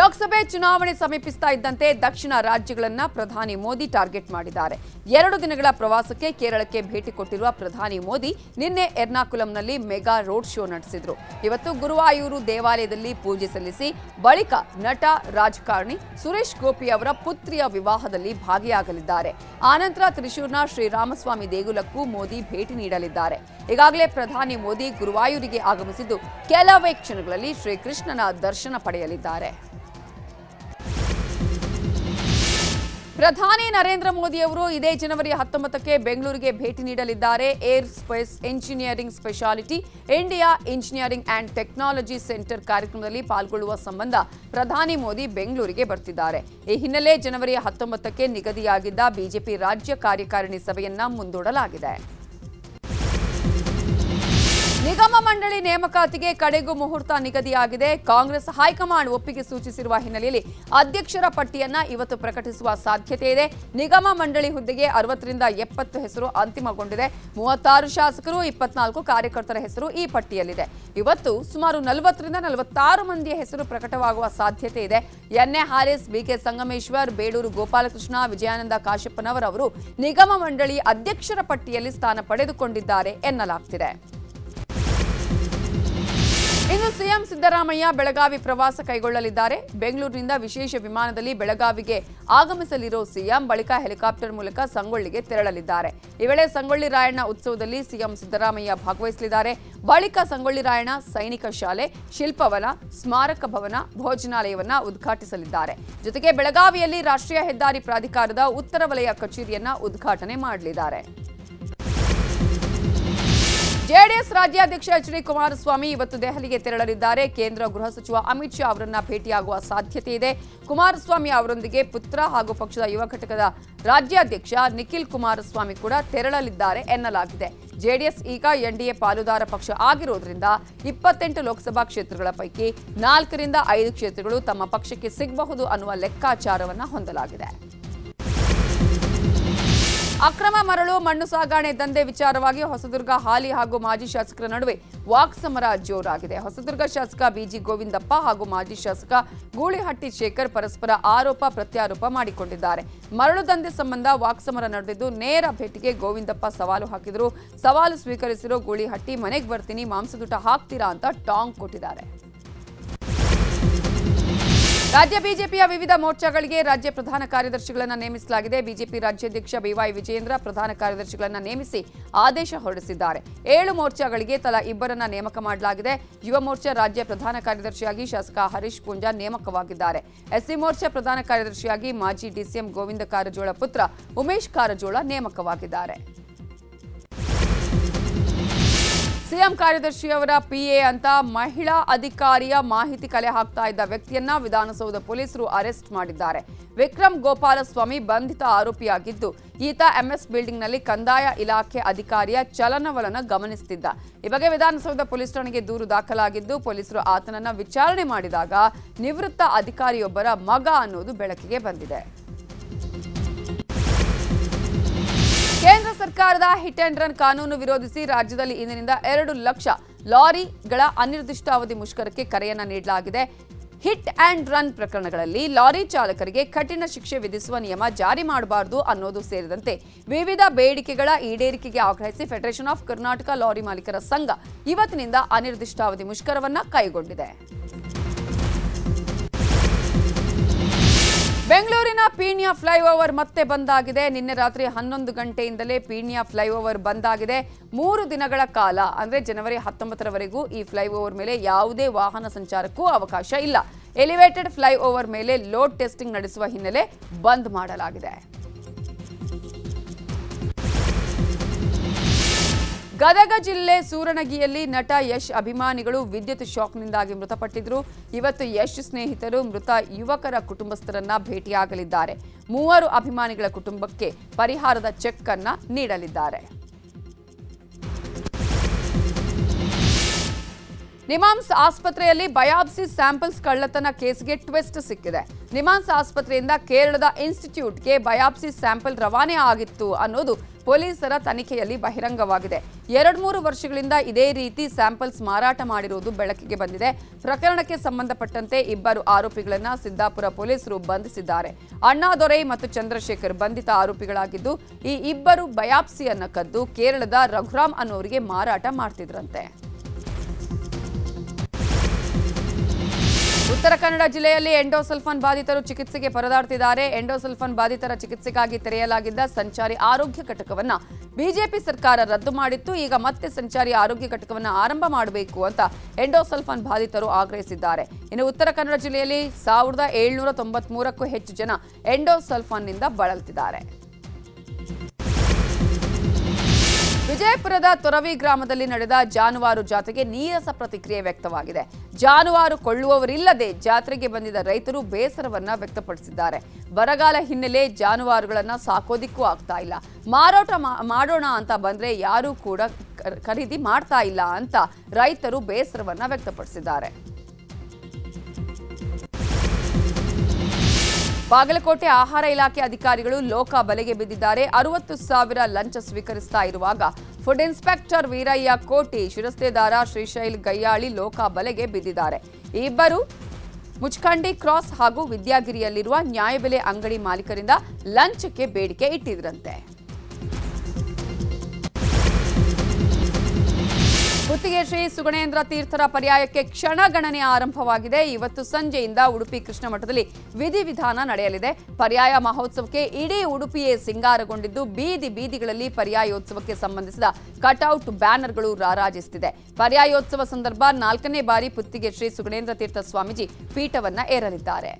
ಲೋಕಸಭೆ ಚುನಾವಣೆ ಸಮೀಪಿಸ್ತಾ ಇದ್ದಂತೆ ದಕ್ಷಿಣ ರಾಜ್ಯಗಳನ್ನ ಪ್ರಧಾನಿ ಮೋದಿ ಟಾರ್ಗೆಟ್ ಮಾಡಿದ್ದಾರೆ. ಎರಡು ದಿನಗಳ ಪ್ರವಾಸಕ್ಕೆ ಕೇರಳಕ್ಕೆ ಭೇಟಿ ಕೊಟ್ಟಿರುವ ಪ್ರಧಾನಿ ಮೋದಿ ನಿನ್ನೆ ಎರ್ನಾಕುಲಂನಲ್ಲಿ ಮೆಗಾ ರೋಡ್ ಶೋ ನಡೆಸಿದ್ರು. ಇವತ್ತು ಗುರುವಾಯೂರು ದೇವಾಲಯದಲ್ಲಿ ಪೂಜೆ ಸಲ್ಲಿಸಿ ಬಳಿಕ ನಟ, ರಾಜಕಾರಣಿ ಸುರೇಶ್ ಗೋಪಿ ಅವರ ಪುತ್ರಿಯ ವಿವಾಹದಲ್ಲಿ ಭಾಗಿಯಾಗಲಿದ್ದಾರೆ. ಆನಂತರ ತ್ರಿಶೂರ್ನ ಶ್ರೀರಾಮಸ್ವಾಮಿ ದೇಗುಲಕ್ಕೂ ಮೋದಿ ಭೇಟಿ ನೀಡಲಿದ್ದಾರೆ. ಈಗಾಗಲೇ ಪ್ರಧಾನಿ ಮೋದಿ ಗುರುವಾಯೂರಿಗೆ ಆಗಮಿಸಿದ್ದು ಕೆಲವೇ ಕ್ಷಣಗಳಲ್ಲಿ ಶ್ರೀಕೃಷ್ಣನ ದರ್ಶನ ಪಡೆಯಲಿದ್ದಾರೆ. ಪ್ರಧಾನಿ ನರೇಂದ್ರ ಮೋದಿ ಅವರು ಇದೇ ಜನವರಿ ಹತ್ತೊಂಬತ್ತಕ್ಕೆ ಬೆಂಗಳೂರಿಗೆ ಭೇಟಿ ನೀಡಲಿದ್ದಾರೆ. Air space engineering speciality, India engineering and technology centre ಕಾರ್ಯಕ್ರಮದಲ್ಲಿ ಪಾಲ್ಗೊಳ್ಳುವ ಸಂಬಂಧ ಪ್ರಧಾನಿ ಮೋದಿ ಬೆಂಗಳೂರಿಗೆ ಬರ್ತಿದ್ದಾರೆ. ಈ ಹಿನ್ನೆಲೆ ಜನವರಿ ಹತ್ತೊಂಬತ್ತಕ್ಕೆ ನಿಗದಿಯಾಗಿದ್ದ ಬಿಜೆಪಿ ರಾಜ್ಯ ಕಾರ್ಯಕಾರಿಣಿ ಸಭೆಯನ್ನ ಮುಂದೂಡಲಾಗಿದೆ. ನಿಗಮ ಮಂಡಳಿ ನೇಮಕಾತಿಗೆ ಕಡೆಗೂ ಮುಹೂರ್ತ ನಿಗದಿಯಾಗಿದೆ. ಕಾಂಗ್ರೆಸ್ ಹೈಕಮಾಂಡ್ ಒಪ್ಪಿಗೆ ಸೂಚಿಸಿರುವ ಹಿನ್ನೆಲೆಯಲ್ಲಿ ಅಧ್ಯಕ್ಷರ ಪಟ್ಟಿಯನ್ನ ಇವತ್ತು ಪ್ರಕಟಿಸುವ ಸಾಧ್ಯತೆ ಇದೆ. ನಿಗಮ ಮಂಡಳಿ ಹುದ್ದೆಗೆ ಅರವತ್ತರಿಂದ ಎಪ್ಪತ್ತು ಹೆಸರು ಅಂತಿಮಗೊಂಡಿದೆ. ಮೂವತ್ತಾರು ಶಾಸಕರು, ಇಪ್ಪತ್ನಾಲ್ಕು ಕಾರ್ಯಕರ್ತರ ಹೆಸರು ಈ ಪಟ್ಟಿಯಲ್ಲಿದೆ. ಇವತ್ತು ಸುಮಾರು ನಲವತ್ತರಿಂದ ನಲವತ್ತಾರು ಮಂದಿಯ ಹೆಸರು ಪ್ರಕಟವಾಗುವ ಸಾಧ್ಯತೆ ಇದೆ. N A Haris B K Sangameshwar, Beduru Gopalakrishna, Vijayananda Kashappanavar ಅವರು ನಿಗಮ ಮಂಡಳಿ ಅಧ್ಯಕ್ಷರ ಪಟ್ಟಿಯಲ್ಲಿ ಸ್ಥಾನ ಪಡೆದುಕೊಂಡಿದ್ದಾರೆ ಎನ್ನಲಾಗ್ತಿದೆ. ಇನ್ನು ಸಿಎಂ ಸಿದ್ದರಾಮಯ್ಯ ಬೆಳಗಾವಿ ಪ್ರವಾಸ ಕೈಗೊಳ್ಳಲಿದ್ದಾರೆ. ಬೆಂಗಳೂರಿನಿಂದ ವಿಶೇಷ ವಿಮಾನದಲ್ಲಿ ಬೆಳಗಾವಿಗೆ ಆಗಮಿಸಲಿರೋ ಸಿಎಂ ಬಳಿಕ ಹೆಲಿಕಾಪ್ಟರ್ ಮೂಲಕ ಸಂಗೊಳ್ಳಿಗೆ ತೆರಳಲಿದ್ದಾರೆ. ಈ ವೇಳೆ ಸಂಗೊಳ್ಳಿ ರಾಯಣ್ಣ ಉತ್ಸವದಲ್ಲಿ ಸಿಎಂ ಸಿದ್ದರಾಮಯ್ಯ ಭಾಗವಹಿಸಲಿದ್ದಾರೆ. ಬಳಿಕ ಸಂಗೊಳ್ಳಿ ರಾಯಣ್ಣ ಸೈನಿಕ ಶಾಲೆ, ಶಿಲ್ಪವನ, ಸ್ಮಾರಕ ಭವನ, ಭೋಜನಾಲಯವನ್ನ ಉದ್ಘಾಟಿಸಲಿದ್ದಾರೆ. ಜೊತೆಗೆ ಬೆಳಗಾವಿಯಲ್ಲಿ ರಾಷ್ಟ್ರೀಯ ಹೆದ್ದಾರಿ ಪ್ರಾಧಿಕಾರದ ಉತ್ತರ ವಲಯ ಕಚೇರಿಯನ್ನ ಉದ್ಘಾಟನೆ ಮಾಡಲಿದ್ದಾರೆ. ಜೆಡಿಎಸ್ ರಾಜ್ಯಾಧ್ಯಕ್ಷ ಎಚ್ ಡಿ ಕುಮಾರಸ್ವಾಮಿ ಇವತ್ತು ದೆಹಲಿಗೆ ತೆರಳಲಿದ್ದಾರೆ. ಕೇಂದ್ರ ಗೃಹ ಸಚಿವ ಅಮಿತ್ ಶಾ ಅವರನ್ನ ಭೇಟಿಯಾಗುವ ಸಾಧ್ಯತೆ ಇದೆ. ಕುಮಾರಸ್ವಾಮಿ ಅವರೊಂದಿಗೆ ಪುತ್ರ ಹಾಗೂ ಪಕ್ಷದ ಯುವ ಘಟಕದ ರಾಜ್ಯಾಧ್ಯಕ್ಷ ನಿಖಿಲ್ ಕುಮಾರಸ್ವಾಮಿ ಕೂಡ ತೆರಳಲಿದ್ದಾರೆ ಎನ್ನಲಾಗಿದೆ. ಜೆಡಿಎಸ್ ಈಗ ಎನ್ಡಿಎ ಪಾಲುದಾರ ಪಕ್ಷ ಆಗಿರುವುದರಿಂದ ಇಪ್ಪತ್ತೆಂಟು ಲೋಕಸಭಾ ಕ್ಷೇತ್ರಗಳ ಪೈಕಿ ನಾಲ್ಕರಿಂದ ಐದು ಕ್ಷೇತ್ರಗಳು ತಮ್ಮ ಪಕ್ಷಕ್ಕೆ ಸಿಗಬಹುದು ಅನ್ನುವ ಲೆಕ್ಕಾಚಾರವನ್ನು ಹೊಂದಲಾಗಿದೆ. ಅಕ್ರಮ ಮರಳು, ಮಣ್ಣು ಸಾಗಾಣೆ, ದಂಧೆ ವಿಚಾರವಾಗಿ ಹೊಸದುರ್ಗ ಹಾಲಿ ಹಾಗೂ ಮಾಜಿ ಶಾಸಕರ ನಡುವೆ ವಾಕ್ಸಮರ ಜೋರಾಗಿದೆ. ಹೊಸದುರ್ಗ ಶಾಸಕ ಬಿಜಿ ಗೋವಿಂದಪ್ಪ ಹಾಗೂ ಮಾಜಿ ಶಾಸಕ ಗೂಳಿಹಟ್ಟಿ ಶೇಖರ್ ಪರಸ್ಪರ ಆರೋಪ ಪ್ರತ್ಯಾರೋಪ ಮಾಡಿಕೊಂಡಿದ್ದಾರೆ. ಮರಳು ದಂಧೆ ಸಂಬಂಧ ವಾಕ್ಸಮರ ನಡೆದಿದ್ದು ನೇರ ಭೇಟಿಗೆ ಗೋವಿಂದಪ್ಪ ಸವಾಲು ಹಾಕಿದರು. ಸವಾಲು ಸ್ವೀಕರಿಸಿರೋ ಗೂಳಿಹಟ್ಟಿ, ಮನೆಗೆ ಬರ್ತೀನಿ, ಮಾಂಸದೂಟ ಹಾಕ್ತೀರಾ ಅಂತ ಟಾಂಗ್ ಕೊಟ್ಟಿದ್ದಾರೆ. ರಾಜ್ಯ ಬಿಜೆಪಿಯ ವಿವಿಧ ಮೋರ್ಚಾಗಳಿಗೆ ರಾಜ್ಯ ಪ್ರಧಾನ ಕಾರ್ಯದರ್ಶಿಗಳನ್ನು ನೇಮಿಸಲಾಗಿದೆ. ಬಿಜೆಪಿ ರಾಜ್ಯಾಧ್ಯಕ್ಷ ಬಿವೈ ವಿಜಯೇಂದ್ರ ಪ್ರಧಾನ ಕಾರ್ಯದರ್ಶಿಗಳನ್ನು ನೇಮಿಸಿ ಆದೇಶ ಹೊರಡಿಸಿದ್ದಾರೆ. ಏಳು ಮೋರ್ಚಾಗಳಿಗೆ ತಲಾ ಇಬ್ಬರನ್ನ ನೇಮಕ ಮಾಡಲಾಗಿದೆ. ಯುವ ಮೋರ್ಚಾ ರಾಜ್ಯ ಪ್ರಧಾನ ಕಾರ್ಯದರ್ಶಿಯಾಗಿ ಶಾಸಕ ಹರೀಶ್ ಪೂಂಜಾ ನೇಮಕವಾಗಿದ್ದಾರೆ. ಎಸ್ಸಿ ಮೋರ್ಚಾ ಪ್ರಧಾನ ಕಾರ್ಯದರ್ಶಿಯಾಗಿ ಮಾಜಿ ಡಿಸಿಎಂ ಗೋವಿಂದ ಕಾರಜೋಳ ಪುತ್ರ ಉಮೇಶ್ ಕಾರಜೋಳ ನೇಮಕವಾಗಿದ್ದಾರೆ. ಸಿಎಂ ಕಾರ್ಯದರ್ಶಿಯವರ ಪಿಎ ಅಂತ ಮಹಿಳಾ ಅಧಿಕಾರಿಯ ಮಾಹಿತಿ ಕಲೆ ಹಾಕ್ತಾ ಇದ್ದ ವ್ಯಕ್ತಿಯನ್ನ ವಿಧಾನಸೌಧ ಪೊಲೀಸರು ಅರೆಸ್ಟ್ ಮಾಡಿದ್ದಾರೆ. ವಿಕ್ರಮ್ ಗೋಪಾಲಸ್ವಾಮಿ ಬಂಧಿತ ಆರೋಪಿಯಾಗಿದ್ದು, ಈತ ಎಂಎಸ್ ಬಿಲ್ಡಿಂಗ್ನಲ್ಲಿ ಕಂದಾಯ ಇಲಾಖೆ ಅಧಿಕಾರಿಯ ಚಲನವಲನ ಗಮನಿಸುತ್ತಿದ್ದ ಈ ಬಗ್ಗೆ ವಿಧಾನಸೌಧ ಪೊಲೀಸ್ ಠಾಣೆಗೆ ದೂರು ದಾಖಲಾಗಿದ್ದು, ಪೊಲೀಸರು ಆತನನ್ನ ವಿಚಾರಣೆ ಮಾಡಿದಾಗ ನಿವೃತ್ತ ಅಧಿಕಾರಿಯೊಬ್ಬರ ಮಗ ಅನ್ನೋದು ಬೆಳಕಿಗೆ ಬಂದಿದೆ. ಸರ್ಕಾರದ ಹಿಟ್ ಅಂಡ್ ರನ್ ಕಾನೂನು ವಿರೋಧಿಸಿ ರಾಜ್ಯದಲ್ಲಿ ಇಂದಿನಿಂದ ಎರಡು ಲಕ್ಷ ಲಾರಿಗಳ ಅನಿರ್ದಿಷ್ಟಾವಧಿ ಮುಷ್ಕರಕ್ಕೆ ಕರೆಯನ್ನ ನೀಡಲಾಗಿದೆ. ಹಿಟ್ ಅಂಡ್ ರನ್ ಪ್ರಕರಣಗಳಲ್ಲಿ ಲಾರಿ ಚಾಲಕರಿಗೆ ಕಠಿಣ ಶಿಕ್ಷೆ ವಿಧಿಸುವ ನಿಯಮ ಜಾರಿ ಮಾಡಬಾರದು ಅನ್ನೋದು ಸೇರಿದಂತೆ ವಿವಿಧ ಬೇಡಿಕೆಗಳ ಈಡೇರಿಕೆಗೆ ಆಗ್ರಹಿಸಿ ಫೆಡರೇಷನ್ ಆಫ್ ಕರ್ನಾಟಕ ಲಾರಿ ಮಾಲೀಕರ ಸಂಘ ಇವತ್ತಿನಿಂದ ಅನಿರ್ದಿಷ್ಟಾವಧಿ ಮುಷ್ಕರವನ್ನ ಕೈಗೊಂಡಿದೆ. ಬೆಂಗಳೂರಿನ ಪೀಣ್ಯ ಫ್ಲೈಓವರ್ ಮತ್ತೆ ಬಂದಾಗಿದೆ. ನಿನ್ನೆ ರಾತ್ರಿ ಹನ್ನೊಂದು ಗಂಟೆಯಿಂದಲೇ ಪೀಣ್ಯ ಫ್ಲೈಓವರ್ ಬಂದಾಗಿದೆ. ಮೂರು ದಿನಗಳ ಕಾಲ, ಅಂದ್ರೆ ಜನವರಿ ಹತ್ತೊಂಬತ್ತರವರೆಗೂ ಈ ಫ್ಲೈಓವರ್ ಮೇಲೆ ಯಾವುದೇ ವಾಹನ ಸಂಚಾರಕ್ಕೂ ಅವಕಾಶ ಇಲ್ಲ. ಎಲಿವೇಟೆಡ್ ಫ್ಲೈಓವರ್ ಮೇಲೆ ಲೋಡ್ ಟೆಸ್ಟಿಂಗ್ ನಡೆಸುವ ಹಿನ್ನೆಲೆ ಬಂದ್ ಮಾಡಲಾಗಿದೆ. ಗದಗ ಜಿಲ್ಲೆ ಸೂರಣಗಿಯಲ್ಲಿ ನಟ ಯಶ್ ಅಭಿಮಾನಿಗಳು ವಿದ್ಯುತ್ ಶಾಕ್ನಿಂದಾಗಿ ಮೃತಪಟ್ಟಿದ್ರು. ಇವತ್ತು ಯಶ್ ಸ್ನೇಹಿತರು ಮೃತ ಯುವಕರ ಕುಟುಂಬಸ್ಥರನ್ನ ಭೇಟಿಯಾಗಲಿದ್ದಾರೆ. ಮೂವರು ಅಭಿಮಾನಿಗಳ ಕುಟುಂಬಕ್ಕೆ ಪರಿಹಾರದ ಚೆಕ್ ಅನ್ನ ನೀಡಲಿದ್ದಾರೆ. ನಿಮಾನ್ಸ್ ಆಸ್ಪತ್ರೆಯಲ್ಲಿ ಬಯಾಪ್ಸಿ ಸ್ಯಾಂಪಲ್ಸ್ ಕಳ್ಳತನ ಕೇಸ್ಗೆ ಟ್ವಿಸ್ಟ್ ಸಿಕ್ಕಿದೆ. ನಿಮಾನ್ಸ್ ಆಸ್ಪತ್ರೆಯಿಂದ ಕೇರಳದ ಇನ್ಸ್ಟಿಟ್ಯೂಟ್ಗೆ ಬಯಾಪ್ಸಿ ಸ್ಯಾಂಪಲ್ ರವಾನೆ ಆಗಿತ್ತು ಅನ್ನೋದು ಪೊಲೀಸರ ತನಿಖೆಯಲ್ಲಿ ಬಹಿರಂಗವಾಗಿದೆ. ಎರಡ್ಮೂರು ವರ್ಷಗಳಿಂದ ಇದೇ ರೀತಿ ಸ್ಯಾಂಪಲ್ಸ್ ಮಾರಾಟ ಮಾಡಿರುವುದು ಬೆಳಕಿಗೆ ಬಂದಿದೆ. ಪ್ರಕರಣಕ್ಕೆ ಸಂಬಂಧಪಟ್ಟಂತೆ ಇಬ್ಬರು ಆರೋಪಿಗಳನ್ನು ಸಿದ್ದಾಪುರ ಪೊಲೀಸರು ಬಂಧಿಸಿದ್ದಾರೆ. ಅಣ್ಣಾದೊರೈ ಮತ್ತು ಚಂದ್ರಶೇಖರ್ ಬಂಧಿತ ಆರೋಪಿಗಳಾಗಿದ್ದು, ಈ ಇಬ್ಬರು ಬಯಾಪ್ಸಿಯನ್ನು ಕದ್ದು ಕೇರಳದ ರಘುರಾಮ್ ಅನ್ನೋರಿಗೆ ಮಾರಾಟ ಮಾಡ್ತಿದ್ರಂತೆ. ಉತ್ತರ ಕನ್ನಡ ಜಿಲ್ಲೆಯಲ್ಲಿ ಎಂಡೋಸಲ್ಫಾನ್ ಬಾಧಿತರು ಚಿಕಿತ್ಸೆಗೆ ಪರದಾಡ್ತಿದ್ದಾರೆ. ಎಂಡೋಸಲ್ಫಾನ್ ಬಾಧಿತರ ಚಿಕಿತ್ಸೆಗಾಗಿ ತೆರೆಯಲಾಗಿದ್ದ ಸಂಚಾರಿ ಆರೋಗ್ಯ ಘಟಕವನ್ನು ಬಿಜೆಪಿ ಸರ್ಕಾರ ರದ್ದು ಮಾಡಿತ್ತು. ಈಗ ಮತ್ತೆ ಸಂಚಾರಿ ಆರೋಗ್ಯ ಘಟಕವನ್ನು ಆರಂಭ ಮಾಡಬೇಕು ಅಂತ ಎಂಡೋಸಲ್ಫಾನ್ ಬಾಧಿತರು ಆಗ್ರಹಿಸಿದ್ದಾರೆ. ಇನ್ನು ಉತ್ತರ ಕನ್ನಡ ಜಿಲ್ಲೆಯಲ್ಲಿ ಸಾವಿರದ ಏಳ್ನೂರ ತೊಂಬತ್ಮೂರಕ್ಕೂ ಹೆಚ್ಚು ಜನ ಎಂಡೋಸಲ್ಫಾನ್ನಿಂದ ಬಳಲ್ತಿದ್ದಾರೆ. ವಿಜಯಪುರದ ತೊರವಿ ಗ್ರಾಮದಲ್ಲಿ ನಡೆದ ಜಾನುವಾರು ಜಾತ್ರೆಗೆ ನೀರಸ ಪ್ರತಿಕ್ರಿಯೆ ವ್ಯಕ್ತವಾಗಿದೆ. ಜಾನುವಾರು ಕೊಳ್ಳುವವರಿಲ್ಲದೆ ಜಾತ್ರೆಗೆ ಬಂದಿದ್ದ ರೈತರು ಬೇಸರವನ್ನ ವ್ಯಕ್ತಪಡಿಸಿದ್ದಾರೆ. ಬರಗಾಲ ಹಿನ್ನೆಲೆ ಜಾನುವಾರುಗಳನ್ನ ಸಾಕೋದಿಕ್ಕೂ ಆಗ್ತಾ ಇಲ್ಲ. ಮಾರಾಟ ಮಾಡೋಣ ಅಂತ ಬಂದ್ರೆ ಯಾರೂ ಕೂಡ ಖರೀದಿ ಮಾಡ್ತಾ ಇಲ್ಲ ಅಂತ ರೈತರು ಬೇಸರವನ್ನ ವ್ಯಕ್ತಪಡಿಸಿದ್ದಾರೆ. ಬಾಗಲಕೋಟೆ ಆಹಾರ ಇಲಾಖೆ ಅಧಿಕಾರಿಗಳು ಲೋಕ ಬಲೆಗೆ ಬಿದ್ದಿದ್ದಾರೆ. ಅರವತ್ತು ಸಾವಿರ ಲಂಚ ಸ್ವೀಕರಿಸ್ತಾ ಇರುವಾಗ ಫುಡ್ ಇನ್ಸ್ಪೆಕ್ಟರ್ ವೀರಯ್ಯ ಕೋಟಿ, ಶಿರಸ್ತೆದಾರ ಶ್ರೀಶೈಲ್ ಗಯ್ಯಾಳಿ ಲೋಕ ಬಲೆಗೆ ಬಿದ್ದಿದ್ದಾರೆ. ಇಬ್ಬರು ಮುಚ್ಕಂಡಿ ಕ್ರಾಸ್ ಹಾಗೂ ವಿದ್ಯಾಗಿರಿಯಲ್ಲಿರುವ ನ್ಯಾಯಬೆಲೆ ಅಂಗಡಿ ಮಾಲೀಕರಿಂದ ಲಂಚಕ್ಕೆ ಬೇಡಿಕೆ ಇಟ್ಟಿದ್ರಂತೆ. ಗುತ್ತಿಗೆ ಶ್ರೀ ಸುಗಣೇಂದ್ರ ತೀರ್ಥರ ಪರ್ಯಾಯಕ್ಕೆ ಕ್ಷಣಗಣನೆ ಆರಂಭವಾಗಿದೆ. ಇವತ್ತು ಸಂಜೆಯಿಂದ ಉಡುಪಿ ಕೃಷ್ಣ ಮಠದಲ್ಲಿ ವಿಧಿವಿಧಾನ ನಡೆಯಲಿದೆ. ಪರ್ಯಾಯ ಮಹೋತ್ಸವಕ್ಕೆ ಇಡೀ ಉಡುಪಿಯೇ ಸಿಂಗಾರಗೊಂಡಿದ್ದು, ಬೀದಿ ಬೀದಿಗಳಲ್ಲಿ ಪರ್ಯಾಯೋತ್ಸವಕ್ಕೆ ಸಂಬಂಧಿಸಿದ ಕಟೌಟ್ ಬ್ಯಾನರ್ಗಳು ರಾರಾಜಿಸುತ್ತಿದೆ ಪರ್ಯಾಯೋತ್ಸವ ಸಂದರ್ಭ ನಾಲ್ಕನೇ ಬಾರಿ ಪುತ್ತಿಗೆ ಶ್ರೀ ಸುಗಣೇಂದ್ರ ತೀರ್ಥ ಸ್ವಾಮೀಜಿ ಪೀಠವನ್ನ ಏರಲಿದ್ದಾರೆ.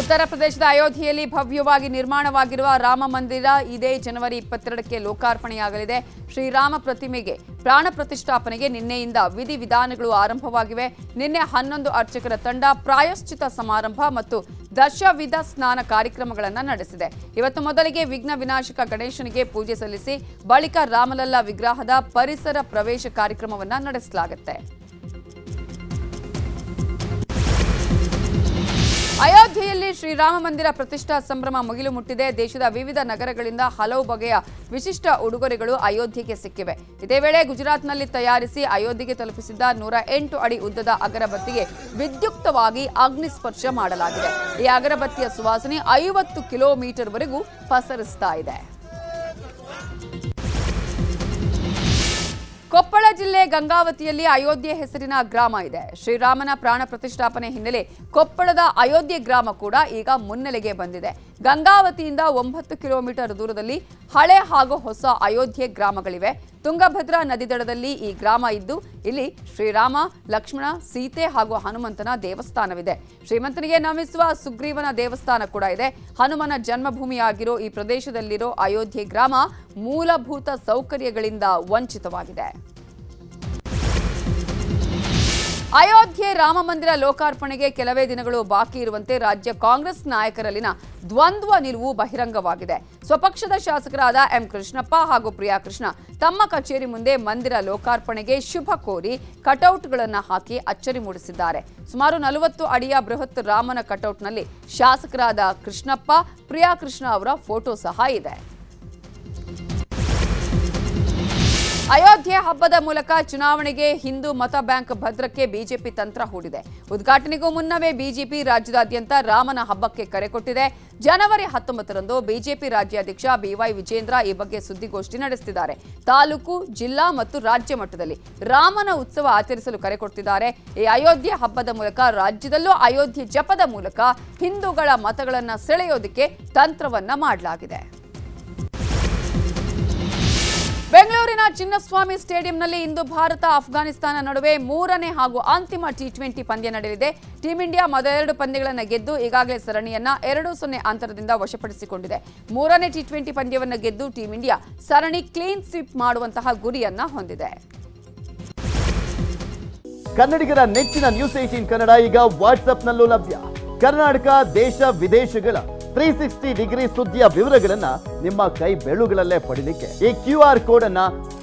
ಉತ್ತರ ಪ್ರದೇಶದ ಅಯೋಧ್ಯೆಯಲ್ಲಿ ಭವ್ಯವಾಗಿ ನಿರ್ಮಾಣವಾಗಿರುವ ರಾಮ ಮಂದಿರ ಇದೇ ಜನವರಿ ಇಪ್ಪತ್ತೆರಡಕ್ಕೆ ಲೋಕಾರ್ಪಣೆಯಾಗಲಿದೆ. ಶ್ರೀರಾಮ ಪ್ರತಿಮೆಗೆ, ಪ್ರಾಣ ಪ್ರತಿಷ್ಠಾಪನೆಗೆ ನಿನ್ನೆಯಿಂದ ವಿಧಿವಿಧಾನಗಳು ಆರಂಭವಾಗಿವೆ. ನಿನ್ನೆ ಹನ್ನೊಂದು ಅರ್ಚಕರ ತಂಡ ಪ್ರಾಯಶ್ಚಿತ ಸಮಾರಂಭ ಮತ್ತು ದಶವಿಧ ಸ್ನಾನ ಕಾರ್ಯಕ್ರಮಗಳನ್ನು ನಡೆಸಿದೆ. ಇವತ್ತು ಮೊದಲಿಗೆ ವಿಘ್ನ ವಿನಾಶಕ ಗಣೇಶನಿಗೆ ಪೂಜೆ ಸಲ್ಲಿಸಿ, ಬಳಿಕ ರಾಮಲಲ್ಲ ವಿಗ್ರಹದ ಪರಿಸರ ಪ್ರವೇಶ ಕಾರ್ಯಕ್ರಮವನ್ನು ನಡೆಸಲಾಗುತ್ತೆ. ಅಯೋಧ್ಯೆಯಲ್ಲಿ ಶ್ರೀರಾಮ ಮಂದಿರ ಪ್ರತಿಷ್ಠಾ ಸಂಭ್ರಮ ಮುಗಿಲು ಮುಟ್ಟಿದೆ. ದೇಶದ ವಿವಿಧ ನಗರಗಳಿಂದ ಹಲವು ಬಗೆಯ ವಿಶಿಷ್ಟ ಉಡುಗೊರೆಗಳು ಅಯೋಧ್ಯೆಗೆ ಸಿಕ್ಕಿವೆ. ಇದೇ ವೇಳೆ ಗುಜರಾತ್ನಲ್ಲಿ ತಯಾರಿಸಿ ಅಯೋಧ್ಯೆಗೆ ತಲುಪಿಸಿದ್ದ ನೂರ ಅಡಿ ಉದ್ದದ ಅಗರಬತ್ತಿಗೆ ವಿದ್ಯುಕ್ತವಾಗಿ ಅಗ್ನಿಸ್ಪರ್ಶ ಮಾಡಲಾಗಿದೆ. ಈ ಅಗರಬತ್ತಿಯ ಸುವಾಸನೆ ಐವತ್ತು ಕಿಲೋಮೀಟರ್ವರೆಗೂ ಪಸರಿಸ್ತಾ ಇದೆ. ಕೊಪ್ಪಳ ಜಿಲ್ಲೆ ಗಂಗಾವತಿಯಲ್ಲಿ ಅಯೋಧ್ಯೆ ಹೆಸರಿನ ಗ್ರಾಮ ಇದೆ. ಶ್ರೀರಾಮನ ಪ್ರಾಣ ಪ್ರತಿಷ್ಠಾಪನೆ ಹಿನ್ನೆಲೆ ಕೊಪ್ಪಳದ ಅಯೋಧ್ಯೆ ಗ್ರಾಮ ಕೂಡ ಈಗ ಮುನ್ನೆಲೆಗೆ ಬಂದಿದೆ. ಗಂಗಾವತಿಯಿಂದ ಒಂಬತ್ತು ಕಿಲೋಮೀಟರ್ ದೂರದಲ್ಲಿ ಹಳೆ ಹಾಗೂ ಹೊಸ ಅಯೋಧ್ಯೆ ಗ್ರಾಮಗಳಿವೆ. ತುಂಗಭದ್ರಾ ನದಿ ದಡದಲ್ಲಿ ಈ ಗ್ರಾಮ ಇದ್ದು, ಇಲ್ಲಿ ಶ್ರೀರಾಮ, ಲಕ್ಷ್ಮಣ, ಸೀತೆ ಹಾಗೂ ಹನುಮಂತನ ದೇವಸ್ಥಾನವಿದೆ. ಶ್ರೀಮಂತನಿಗೆ ನಮಿಸುವ ಸುಗ್ರೀವನ ದೇವಸ್ಥಾನ ಕೂಡ ಇದೆ. ಹನುಮನ ಜನ್ಮಭೂಮಿಯಾಗಿರೋ ಈ ಪ್ರದೇಶದಲ್ಲಿರೋ ಅಯೋಧ್ಯೆ ಗ್ರಾಮ ಮೂಲಭೂತ ಸೌಕರ್ಯಗಳಿಂದ ವಂಚಿತವಾಗಿದೆ. ಅಯೋಧ್ಯೆ ರಾಮ ಮಂದಿರ ಲೋಕಾರ್ಪಣೆಗೆ ಕೆಲವೇ ದಿನಗಳು ಬಾಕಿ ಇರುವಂತೆ ರಾಜ್ಯ ಕಾಂಗ್ರೆಸ್ ನಾಯಕರಲ್ಲಿನ ದ್ವಂದ್ವ ನಿಲುವು ಬಹಿರಂಗವಾಗಿದೆ. ಸ್ವಪಕ್ಷದ ಶಾಸಕರಾದ ಎಂ ಕೃಷ್ಣಪ್ಪ ಹಾಗೂ ಪ್ರಿಯಾ ಕೃಷ್ಣ ತಮ್ಮ ಕಚೇರಿ ಮುಂದೆ ಮಂದಿರ ಲೋಕಾರ್ಪಣೆಗೆ ಶುಭ ಕೋರಿ ಕಟೌಟ್ಗಳನ್ನು ಹಾಕಿ ಅಚ್ಚರಿ ಮೂಡಿಸಿದ್ದಾರೆ. ಸುಮಾರು ನಲವತ್ತು ಅಡಿಯ ಬೃಹತ್ ರಾಮನ ಕಟೌಟ್ನಲ್ಲಿ ಶಾಸಕರಾದ ಕೃಷ್ಣಪ್ಪ, ಪ್ರಿಯಾ ಕೃಷ್ಣ ಅವರ ಫೋಟೋ ಸಹ ಇದೆ. ಅಯೋಧ್ಯೆ ಹಬ್ಬದ ಮೂಲಕ ಚುನಾವಣೆಗೆ ಹಿಂದೂ ಮತ ಬ್ಯಾಂಕ್ ಭದ್ರಕ್ಕೆ ಬಿಜೆಪಿ ತಂತ್ರ ಹೂಡಿದೆ. ಉದ್ಘಾಟನೆಗೂ ಮುನ್ನವೇ ಬಿಜೆಪಿ ರಾಜ್ಯದಾದ್ಯಂತ ರಾಮನ ಹಬ್ಬಕ್ಕೆ ಕರೆ ಕೊಟ್ಟಿದೆ. ಜನವರಿ ಹತ್ತೊಂಬತ್ತರಂದು ಬಿಜೆಪಿ ರಾಜ್ಯಾಧ್ಯಕ್ಷ ಬಿವೈ ವಿಜೇಂದ್ರ ಈ ಬಗ್ಗೆ ಸುದ್ದಿಗೋಷ್ಠಿ ನಡೆಸುತ್ತಿದ್ದಾರೆ ತಾಲೂಕು, ಜಿಲ್ಲಾ ಮತ್ತು ರಾಜ್ಯ ಮಟ್ಟದಲ್ಲಿ ರಾಮನ ಉತ್ಸವ ಆಚರಿಸಲು ಕರೆ ಕೊಟ್ಟಿದ್ದಾರೆ ಈ ಅಯೋಧ್ಯೆ ಹಬ್ಬದ ಮೂಲಕ ರಾಜ್ಯದಲ್ಲೂ ಅಯೋಧ್ಯೆ ಜಪದ ಮೂಲಕ ಹಿಂದೂಗಳ ಮತಗಳನ್ನು ಸೆಳೆಯೋದಕ್ಕೆ ತಂತ್ರವನ್ನ ಮಾಡಲಾಗಿದೆ. ಚಿನ್ನಸ್ವಾಮಿ ಸ್ಟೇಡಿಯಂನಲ್ಲಿ ಇಂದು ಭಾರತ ಅಫ್ಘಾನಿಸ್ತಾನ ನಡುವೆ ಮೂರನೇ ಹಾಗೂ ಅಂತಿಮ ಟಿ ಟ್ವೆಂಟಿ ಪಂದ್ಯ ನಡೆಯಲಿದೆ. ಟೀಂ ಇಂಡಿಯಾ ಮೊದಲೆರಡು ಪಂದ್ಯಗಳನ್ನು ಗೆದ್ದು ಈಗಾಗಲೇ ಸರಣಿಯನ್ನ ಎರಡು ಸೊನ್ನೆ ಅಂತರದಿಂದ ವಶಪಡಿಸಿಕೊಂಡಿದೆ. ಮೂರನೇ ಟಿ ಟ್ವೆಂಟಿ ಪಂದ್ಯವನ್ನು ಗೆದ್ದು ಟೀಂ ಇಂಡಿಯಾ ಸರಣಿ ಕ್ಲೀನ್ ಸ್ವೀಪ್ ಮಾಡುವಂತಹ ಗುರಿಯನ್ನ ಹೊಂದಿದೆ. ಕನ್ನಡಿಗರ ನೆಚ್ಚಿನ ನ್ಯೂಸ್ ಏಟೀನ್ ಕನ್ನಡ ಈಗ ವಾಟ್ಸ್ಆಪ್ನಲ್ಲೂ ಲಭ್ಯ. ಕರ್ನಾಟಕ, ದೇಶ, ವಿದೇಶಗಳ ತ್ರೀ ಸಿಕ್ಸ್ಟಿ ಡಿಗ್ರಿ ಸುದ್ದಿಯ ವಿವರಗಳನ್ನ ನಿಮ್ಮ ಕೈ ಬೆಳುಗಳಲ್ಲೇ ಪಡೀಲಿಕ್ಕೆ ಈ ಕ್ಯೂ ಆರ್ ಕೋಡ್ ಅನ್ನ